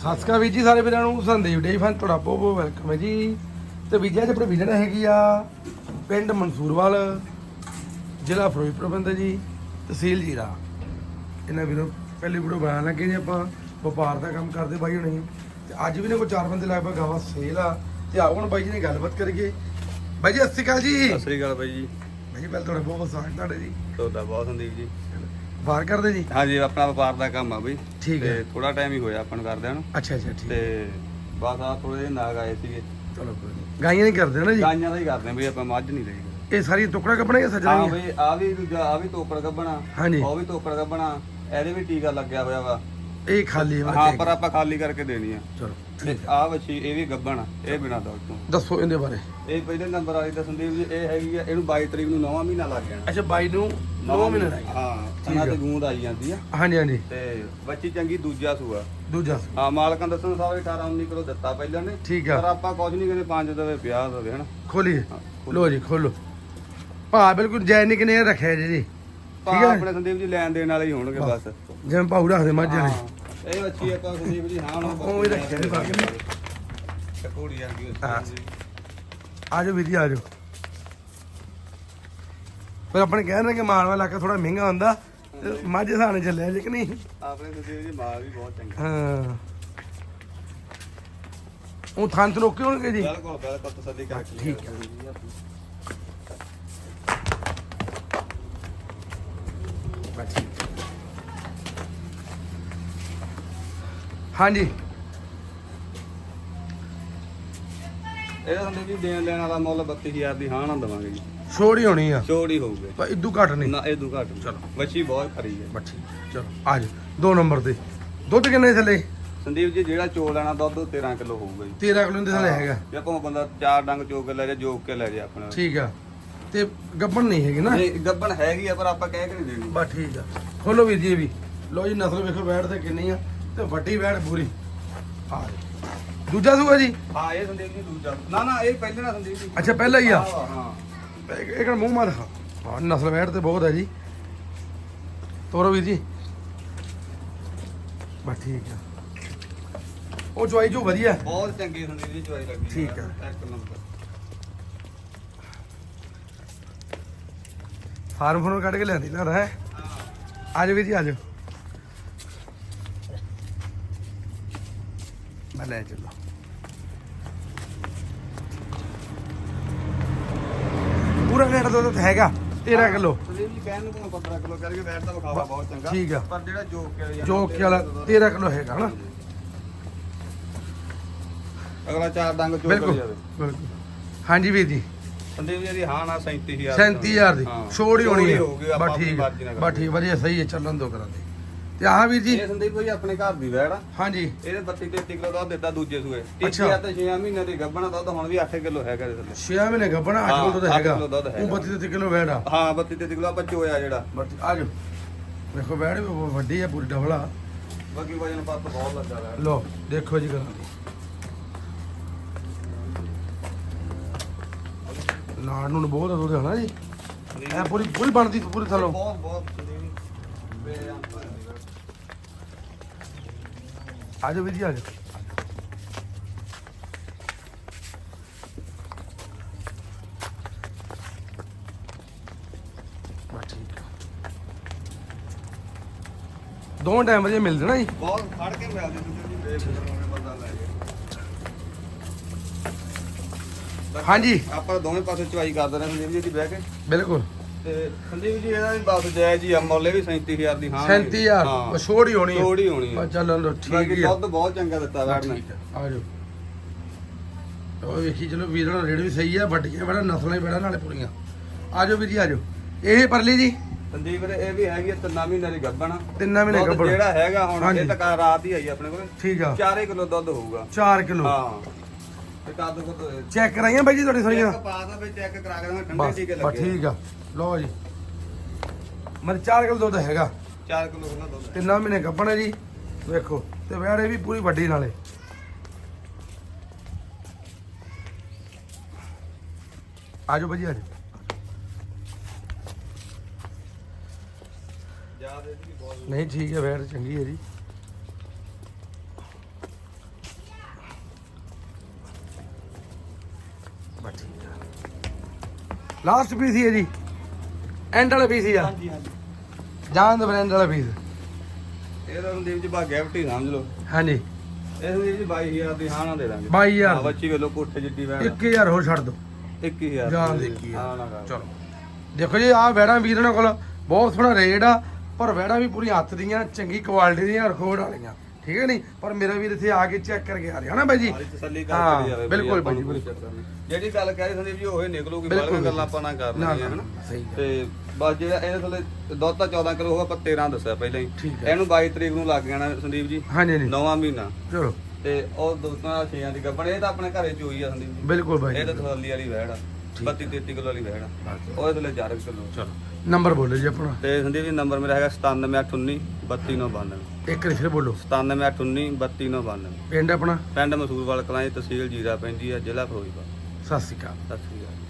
ਸਤਿ ਸ਼੍ਰੀ ਅਕਾਲ ਵੀਰ ਜੀ ਸਾਰੇ ਵੀਰਾਂ ਨੂੰ ਸੰਦੀਪ ਡੇ ਫਨ ਤੁਹਾਡਾ ਬਹੁਤ ਬਹੁਤ ਵੈਲਕਮ ਹੈ ਜੀ। ਤੇ ਵੀਰ ਜੀ ਅੱਜ ਆਪਣੀ ਵਿਜਨ ਹੈਗੀ ਆ ਪਿੰਡ ਮਨਸੂਰਵਾਲ ਜ਼ਿਲ੍ਹਾ ਫਿਰੋਜ਼ਪੁਰ ਬੰਦਾ ਜੀ ਤਹਿਸੀਲ ਜੀਰਾ। ਇਹਨਾਂ ਵੀਰੋ ਪਹਿਲੀ ਵੀਡੀਓ ਬਣਾਉਣ ਲੱਗੇ ਜੀ ਆਪਾਂ ਵਪਾਰ ਦਾ ਕੰਮ ਕਰਦੇ ਬਾਈ ਹੁਣੀ। ਤੇ ਅੱਜ ਵੀ ਨੇ ਕੋਈ ਚਾਰ ਬੰਦੇ ਲਗਭਗ ਗਾਵਾ ਸੇਲ ਆ। ਤੇ ਆਓ ਹੁਣ ਬਾਈ ਜੀ ਨੇ ਗੱਲਬਾਤ ਕਰੀਏ। ਬਾਈ ਜੀ ਸਤਿ ਸ਼੍ਰੀ ਅਕਾਲ ਜੀ। ਸਤਿ ਸ੍ਰੀ ਅਕਾਲ ਬਾਈ ਜੀ। ਬਾਈ ਜੀ ਪਹਿਲਾਂ ਤੁਹਾਡਾ ਬਹੁਤ ਬਹੁਤ ਸਵਾਗਤ ਤੁਹਾਡਾ ਜੀ। ਤੁਹਾਡਾ ਬਹੁਤ ਸੰਦੀਪ ਜੀ। ਵਪਾਰ ਕਰਦੇ ਜੀ? ਹਾਂਜੀ ਆਪਣਾ ਵਪਾਰ ਦਾ ਕੰਮ ਆ ਬਈ। ਠੀਕ ਹੈ। ਥੋੜਾ ਟਾਈਮ ਹੀ ਹੋਇਆ ਆਪਾਂ ਨੂੰ ਕਰਦਿਆਂ ਨੂੰ। ਅੱਛਾ ਅੱਛਾ ਠੀਕ। ਤੇ ਬਸ ਆ ਥੋੜੇ ਜਿਹੇ ਨਾਗ ਆਏ ਸੀਗੇ। ਚਲੋ ਕੋਈ ਨਹੀਂ। ਗਾਈਆਂ ਨਹੀਂ ਕਰਦੇ ਨਾ ਜੀ? ਗਾਈਆਂ ਦਾ ਹੀ ਕਰਦੇ ਆ ਬਈ ਆਪਾਂ ਮੱਝ ਨਹੀਂ ਲਈ ਇਹ ਸਾਰੀ ਟੁਕੜਾ ਕੱਪੜੇ ਸੱਜਣਾ ਹਾਂ ਹੀ ਬਈ ਆ ਵੀ ਦੂਜਾ ਆ ਵੀ ਤੋਕੜ ਗੱਬਣਾ ਹਾਂਜੀ। ਉਹ ਵੀ ਤੋਕੜ ਗੱਬਣਾ ਇਹਦੇ ਵੀ ਟੀਕਾ ਲੱਗਿਆ ਹੋਇਆ ਵਾ। ਇਹ ਖਾਲੀ ਵਾ ਹਾਂ ਪਰ ਆਪਾਂ ਖਾਲੀ ਕਰਕੇ ਦੇਣੀ ਆ। ਚਲੋ ਤੇ ਆ। ਵੱਛੀ ਇਹ ਵੀ ਗੱਬਣ ਇਹ ਬਿਨਾ ਦੁੱਧ ਤੋਂ। ਦੱਸੋ ਇਹਦੇ ਬਾਰੇ। ਇਹ ਪਹਿਲੇ ਨੰਬਰ ਵਾਲੀ ਤਾਂ ਸੰਦੀਪ ਜੀ ਇਹ ਹੈਗੀ ਆ ਇਹਨੂੰ 22 ਤਰੀਕ ਨੂੰ ਨਵਾਂ ਮਹੀਨਾ ਲੱਗ ਜਾਣਾ। ਅੱਛਾ ਬਾਈ ਨੂੰ 9 ਮਹੀਨੇ ਗਏ ਹਾਂ ਆ। ਤੇ ਗੂੰਦ ਆਈ ਜਾਂਦੀ ਆ। ਹਾਂਜੀ ਹਾਂਜੀ। ਤੇ ਬੱਚੀ ਚੰਗੀ ਦੂਜਾ ਸੂਆ। ਦੂਜਾ ਸੂ। ਹਾਂ ਮਾਲਕਾਂ ਦੱਸਣ ਸਾਹਿਬ 18 19 ਕਿਲੋ ਦਿੱਤਾ ਪਹਿਲਾਂ ਨੇ। ਠੀਕ ਆ। ਪਰ ਆਪਾਂ ਕੁਝ ਨਹੀਂ ਕਹਿੰਦੇ ਪੰਜ ਦੇਵੇ 50 ਦੇਵੇ ਹਨਾ। ਖੋਲੀਏ। ਹਾਂ। ਲੋ ਜੀ ਖੋਲੋ। ਭਾ ਬਿਲਕੁਲ ਜੈ ਨਿਕ ਨੇ ਰੱਖਿਆ ਜੀ। ਜੀ। ਆਪਣੇ ਸੰਦੀਪ ਜੀ ਲੈਣ ਦੇਣ ਵਾਲੇ ਹੀ ਹੋਣਗੇ ਬਸ। ਜਿਵੇਂ ਭਾਊ ਰੱਖਦੇ ਮੱਝ ਵਾਲੇ। ਹਾਂ, ਇਹ ਬੱਚੀ ਆਪਾਂ ਸੰਦੀਪ ਜੀ ਹਾਂ ਹੁਣ ਉਹ ਵੀਰ ਪਰ ਆਪਣੇ ਕਹਿ ਰਹੇ ਕਿ ਮਾਲਵਾ ਇਲਾਕਾ ਥੋੜਾ ਮਹਿੰਗਾ ਹੁੰਦਾ ਮੱਝ ਸਾਣੇ ਚੱਲਿਆ ਜੀ ਕਿ ਨਹੀਂ? ਆਪਣੇ ਸੰਦੀਪ ਜੀ ਮਾਲ ਵੀ ਬਹੁਤ ਚੰਗਾ। ਹਾਂ। ਉਹ ਥਾਂ ਤੋਂ ਰੋਕੇ ਹੋਣਗੇ ਜੀ? ਬਿਲਕੁਲ ਬਿਲਕੁਲ ਤਸੱਲੀ ਕਰਕੇ ਠੀਕ ਹੈ। ਬਸ ਠੀਕ ਹੈ। ਹਾਂਜੀ। ਇਹਦਾ ਜੀ ਦੇਣ ਲੈਣ ਵਾਲਾ ਮੁੱਲ 32000 ਦੀ ਹਾਂ ਨਾ ਦਵਾਂਗੇ ਜੀ। ਛੋੜੀ ਹੋਣੀ ਆ। ਛੋੜ ਹੀ ਹੋਊਗੇ। ਪਰ ਇਦੂ ਘੱਟ ਨਹੀਂ। ਨਾ ਇਹ ਦੂ ਘੱਟ ਚਲੋ। ਬੱਚੀ ਬਹੁਤ ਖਰੀ ਹੈ। ਬਸ ਠੀਕ ਚਲੋ ਆ ਜਾ ਦੋ ਨੰਬਰ ਤੇ ਦੁੱਧ ਕਿੰਨੇ ਥੱਲੇ? ਸੰਦੀਪ ਜੀ ਜਿਹੜਾ ਚੋਲ ਲੈਣਾ ਦੁੱਧ 13 ਕਿਲੋ ਹੋਊਗਾ ਜੀ। 13 ਕਿਲੋ ਦੇ ਥੱਲੇ ਹੈਗਾ। ਜੇ ਆਪਾਂ ਬੰਦਾ ਚਾਰ ਡੰਗ ਚੋਕ ਕੇ ਲੈ ਜਾ ਜੋਕ ਕੇ ਲੈ ਜਾ ਆਪਣੇ। ਠੀਕ ਆ। ਤੇ ਗੱਬਣ ਨਹੀਂ ਹੈਗੀ ਨਾ? ਗੱਬਣ ਹੈਗੀ ਆ ਪਰ ਆਪਾਂ ਕਹਿ ਕੇ ਨਹੀਂ ਦੇਣੀ। ਬਸ ਠੀਕ ਆ। ਖੋਲੋ ਵੀਰ ਜੀ ਇਹ ਵੀ। ਲੋ ਜੀ ਨਸਲ ਵੇਖੋ ਬੈਠ ਤੇ ਕਿੰਨੀ ਆ। ਤੇ ਵੱਡੀ ਬੈਠ ਪੂਰੀ ਜੀ। ਦੂਜਾ ਸੂਆ ਜੀ? ਹਾਂ ਇਹ ਸੰਦੀਪ ਜੀ ਦੂਜਾ। ਨਾ ਨਾ ਇਹ ਪਹਿਲੇ ਨਾ ਸੰਦੀਪ ਜੀ। ਅੱਛਾ ਪਹਿਲਾ ਹੀ ਆ? ਹਾਂ। ਹਾਂ ਇਹ ਕਿਹੜਾ ਮੂੰਹ ਮਾਰ। ਹਾਂ ਨਸਲ ਬੈਠ ਤੇ ਬਹੁਤ ਹੈ ਜੀ। ਤੋਰੋ ਵੀਰ ਜੀ। ਬਸ ਠੀਕ ਆ। ਉਹ ਚੁਆਈ ਜੋ ਵਧੀਆ। ਬਹੁਤ ਚੰਗੀ ਸੰਦੀਪ ਜੀ ਚੋਈ ਲੱਗੀ ਠੀਕ ਆ। ਇੱਕ ਨੰਬਰ। ਫਾਰਮ ਫੋਨ ਕੱਢ ਕੇ ਲਿਆਂਦੀ ਨਾ ਹੈ। ਆਜੋ ਵੀਰ ਜੀ ਆਜੋ ਮੈਂ ਲੈ ਚੱਲੋ। ਪੂਰਾ ਰੇਟ ਦੁੱਧ ਤਾਂ ਹੈਗਾ 13 ਕਿਲੋ। ਸੰਦੀਪ ਜੀ ਕਹਿਣ ਨੂੰ ਕੋਈ 15 ਕਿਲੋ ਕਰਕੇ ਬੈਠ ਤਾਂ ਵਿਖਾਵਾ ਬਹੁਤ ਚੰਗਾ। ਠੀਕ ਆ। ਪਰ ਜਿਹੜਾ ਜੋਕ ਜੋਕ ਵਾਲਾ 13 ਕਿਲੋ ਹੈਗਾ ਹਨਾ? ਅਗਲਾ ਚਾਰ ਡੰਗ ਚੋਕ ਬਿਲਕੁਲ ਜਾਵੇ। ਬਿਲਕੁਲ। ਹਾਂਜੀ ਵੀਰ ਜੀ। ਸੰਦੀਪ ਜੀ ਦੀ ਹਾਂ ਨਾ 37000 37000 ਦੀ। ਛੋੜ ਹੀ ਹੋਣੀ ਹੈ ਬਸ ਠੀਕ ਬਸ ਠੀਕ ਵਧੀਆ ਸਹੀ ਹੈ ਚੱਲਣ ਦੋ ਕਰਾਂਗੇ। ਤੇ ਆਹ ਵੀਰ ਜੀ। ਇਹ ਸੰਦੀਪ ਜੀ ਆਪਣੇ ਘਰ ਦੀ ਵੈੜ ਆ। ਹਾਂਜੀ। ਇਹਦੇ 32 33 ਕਿਲੋ ਦੁੱਧ ਦਿੱਤਾ ਦੂਜੇ ਸੂਏ। ਅੱਛਾ। ਤੀਜੇ ਤੇ 6 ਮਹੀਨੇ ਦੀ ਗੱਭਣਾ ਦੁੱਧ ਹੁਣ ਵੀ 8 ਕਿਲੋ ਹੈਗਾ ਇਹਦੇ ਥੱਲੇ। 6 ਮਹੀਨੇ ਗੱਬਣਾ 8 ਹਾਂ, ਕਿਲੋ ਅੱਠ ਹੈਗਾ। ਕਿਲੋ ਦੁੱਧ ਉਹ ਹੈਗਾ। 32 ਤੇ ਕਿਲੋ ਵੈੜਾ ਹਾਂ 32 33 ਕਿਲੋ ਆਪਾਂ ਚੋਇਆ ਜਿਹੜਾ। ਬਸ ਆ ਜਾਓ। ਵੇਖੋ ਵੈੜ ਵੀ ਬਹੁਤ ਵੱਡੀ ਹੈ ਪੂਰੀ ਡਬਲ ਆ। ਬਾਕੀ ਵਜਨ ਪੱਤ ਬਹੁਤ ਲੱਗਾ ਵੈੜ। ਲੋ ਦੇਖੋ ਜੀ ਕਰਾਂ ਨਾੜ ਨੂੰ ਬਹੁਤ ਦੁੱਧ ਹੈ ਨਾ ਜੀ? ਐ ਪੂਰੀ ਪੂਰੀ ਬਣਦੀ ਪੂਰੀ ਥੱਲੋਂ। ਬਹੁਤ ਬਹੁਤ ਸੰਦੀਪ ਬੇਅੰਤ। ਆ ਜਾਓ ਵੀਰ ਜੀ ਆ। ਜਾਓ। ਦੋਵੇਂ ਟਾਈਮ ਵਧੀਆ ਮਿਲਦੇ ਨਾ ਜੀ। ਬਹੁਤ ਫੜ ਕੇ ਮਿਲਦੀ ਜੀ ਬੇਫਿਕਰ ਹੋ ਕੇ ਬੰਦਾ ਲੈ ਜੇ ਹਾਂਜੀ। ਆਪਾਂ ਦੋਵੇਂ ਪਾਸੇ ਚਵਾਈ ਕਰਦੇ ਰਹੇ ਸੰਦੀਪ ਜੀ ਦੀ ਬਹਿ ਕੇ। ਬਿਲਕੁਲ। ਤੇ ਸੰਦੀਪ ਜੀ ਇਹਦਾ ਵੀ ਬਸ ਜਾਇਜ਼ ਹੀ ਆ ਮੁੱਲ ਵੀ 37000 ਦੀ ਹਾਂ 37000 ਹਾਂ। ਬਸ ਛੋੜ ਹੀ ਹੋਣੀ ਹੈ ਛੋੜ ਹੀ ਹੋਣੀ ਹੈ ਬਸ ਚੱਲੋ ਲਓ, ਠੀਕ ਬਾਕੀ ਹੀ ਆ। ਦੁੱਧ ਬਹੁਤ ਚੰਗਾ ਦਿੱਤਾ ਵੈੜ ਨੇ। ਠੀਕ ਆ। ਆ ਜਾਓ। ਉਹ ਵੇਖੀ ਚਲੋ ਵੀਰਾਂ ਦਾ ਰੇਟ ਵੀ ਸਹੀ ਆ ਵੱਡੀਆਂ ਬੜਾ ਨਸਲਾਂ ਹੀ ਬੜਾ ਨਾਲੇ ਪੂਰੀਆਂ। ਆ ਜਾਓ ਵੀਰ ਜੀ ਆ ਜਾਓ। ਇਹ ਪਰਲੀ ਜੀ? ਸੰਦੀਪ ਵੀਰੇ ਇਹ ਵੀ ਹੈਗੀ ਤਿੰਨਾਂ ਮਹੀਨੇ ਦੀ ਗੱਭਣ ਤਿੰਨਾਂ ਮਹੀਨੇ ਦੁੱਧ ਗੱਭਣ ਜਿਹੜਾ ਹੈਗਾ ਹੁਣ ਹਾਂਜੀ। ਇਹ ਤੱਕ ਰਾਤ ਹੀ ਆਈ ਆਪਣੇ ਕੋਲ। ਠੀਕ ਆ। 4 ਕਿਲੋ ਦੁੱਧ ਹੋਊਗਾ। 4 ਕਿਲੋ। ਹਾਂ। ਚੈੱਕ ਕਰਾਈਆਂ ਬਾਈ ਜੀ ਤੁਹਾਡੀ ਸਾਰੀਆਂ? ਪਾਸ ਆ ਵਿੱਚ ਚੈੱਕ ਕਰਾ ਕੇ ਮੈਂ ਠੰਡੇ ਟੀਕੇ ਬਸ ਲੱਗੇ ਠੀਕ ਆ। ਲਓ ਜੀ। ਮਰ 4 ਕਿਲੋ ਦੁੱਧ ਹੈਗਾ। 4 ਕਿਲੋ ਖੁੱਲਾ ਦੁੱਧ ਹੈ। ਤਿੰਨਾਂ ਮਹੀਨੇ ਗੱਭਣ ਹੈ ਜੀ ਵੇਖੋ। ਤੇ ਵੈੜੇ ਵੀ ਪੂਰੀ ਵੱਡੀ ਨਾਲੇ। ਆ ਜਾਓ ਬਾਈ ਜੀ ਆ ਜਾਓ ਯਾਦ ਇਹਦੀ ਵੀ ਬਹੁਤ ਨਹੀਂ ਠੀਕ ਹੈ ਵੈੜ ਚੰਗੀ ਹੈ ਜੀ। ਲਾਸਟ ਪੀਸ ਹੀ ਹੈ ਜੀ। ਐਂਡ ਵਾਲਾ ਪੀਸ ਹੀ ਆ। ਹਾਂਜੀ ਹਾਂਜੀ। ਜਾਨ ਦਾ ਬ੍ਰਾਂਡ ਵਾਲਾ ਪੀਸ ਇਹ ਤਾਂ ਸੰਦੀਪ ਜੀ ਬਾ ਗਿਫਟ ਹੀ ਸਮਝ ਲਓ। ਹਾਂਜੀ। ਇਹ ਜੀ 22000 ਦੀ ਹਾਂ ਨਾ ਦੇ ਦਾਂਗੇ। 22000 ਹਾਂ, ਬੱਚੀ ਵੇਲੋ ਕੋਠੇ ਜਿੱਡੀ ਵੈਣ 1000 ਹੋਰ ਛੱਡ ਦੋ 21000 ਜਾਨ ਦੇਖੀ ਆ ਹਾਂ ਨਾ ਚਲੋ। ਦੇਖੋ ਜੀ ਆਹ ਵੈੜਾਂ ਵੀਰਾਂ ਕੋਲ ਬਹੁਤ ਸੋਹਣਾ ਰੇਟ ਆ ਪਰ ਵੈੜਾਂ ਵੀ ਪੂਰੀ ਹੱਥ ਦੀਆਂ ਚੰਗੀ ਕੁਆਲਿਟੀ ਦੀਆਂ ਰਿਕਾਰਡ ਵਾਲੀਆਂ। ਠੀਕ ਹੈ ਨਹੀਂ? ਪਰ ਮੇਰਾ ਵੀਰ ਇੱਥੇ ਆ ਕੇ ਚੈੱਕ ਕਰਕੇ ਆ ਰਿਹਾ ਨਾ ਬਾਈ ਜੀ? ਸਾਰੀ ਤਸੱਲੀ ਹਾਂ, ਕਰਕੇ ਜਾਵੇ ਬਿਲਕੁਲ ਬਾਈ, ਨਹੀਂ। ਜਿਹੜੀ ਗੱਲ ਕਹਿ ਰਹੇ ਸੰਦੀਪ ਜੀ ਉਹ ਹੀ ਨਿਕਲੂਗੀ ਬਾਹਲੀਆਂ ਗੱਲਾਂ ਆਪਾਂ ਨਾ ਕਰ ਨਾ ਲੈਣੀਆਂ ਨਾ। ਹਨਾ ਸਹੀ ਤੇ ਬਸ ਜਿਹੜਾ ਇਹਦੇ ਥੱਲੇ ਦੁੱਧ ਤਾਂ 14 ਕਿਲੋ ਹੋਗਾ ਆਪਾਂ 13 ਦੱਸਿਆ ਪਹਿਲਾਂ ਹੀ। ਇਹਨੂੰ 22 ਤਰੀਕ ਨੂੰ ਲੱਗ ਜਾਣਾ ਸੰਦੀਪ ਜੀ। ਹਾਂਜੀ ਨਹੀਂ ਨੌਵਾਂ ਮਹੀਨਾ। ਚਲੋ। ਤੇ ਉਹ ਦੋਸਤਾਂ ਦਾ ਛੇਆਂ ਦੀ ਗੱਬਣ ਇਹ ਤਾਂ ਆਪਣੇ ਘਰੇ ਚ ਹੋਈ ਆ ਸੰਦੀਪ ਜੀ। ਬਿਲਕੁਲ ਬਾਈ ਇਹ ਜੀ। ਤਾਂ ਥੱਲੀ ਵਾਲੀ ਵਹਿੜ ਆ। 32 33 ਕਿਲੋ ਵਾਲੀ ਵਹਿੜ ਆ। ਉਹਦੇ ਥੱਲੇ 4 ਕਿਲੋ। ਚਲੋ। ਨੰਬਰ ਬੋਲੋ ਜੀ ਆਪਣਾ। ਤੇ ਸੰਦੀਪ ਜੀ ਨੰਬਰ ਮੇਰਾ ਹੈਗਾ 97819 3292 ਇੱਕ ਵਾਰੀ ਫਿਰ ਬੋਲੋ। 97819 3292 ਪਿੰਡ ਆਪਣਾ? ਪਿੰਡ ਮਸੂਰਵਾਲ ਕਲਾਂ ਦੀ ਤਹਿਸੀਲ ਜੀਰਾ ਪੈਂਦੀ ਆ ਜ਼ਿਲ੍ਹਾ ਫਿਰੋਜ਼ਪੁਰ। ਸਤਿ ਸ਼੍ਰੀ ਅਕਾਲ। ਸਤਿ ਸ਼੍ਰੀ ਅਕਾਲ।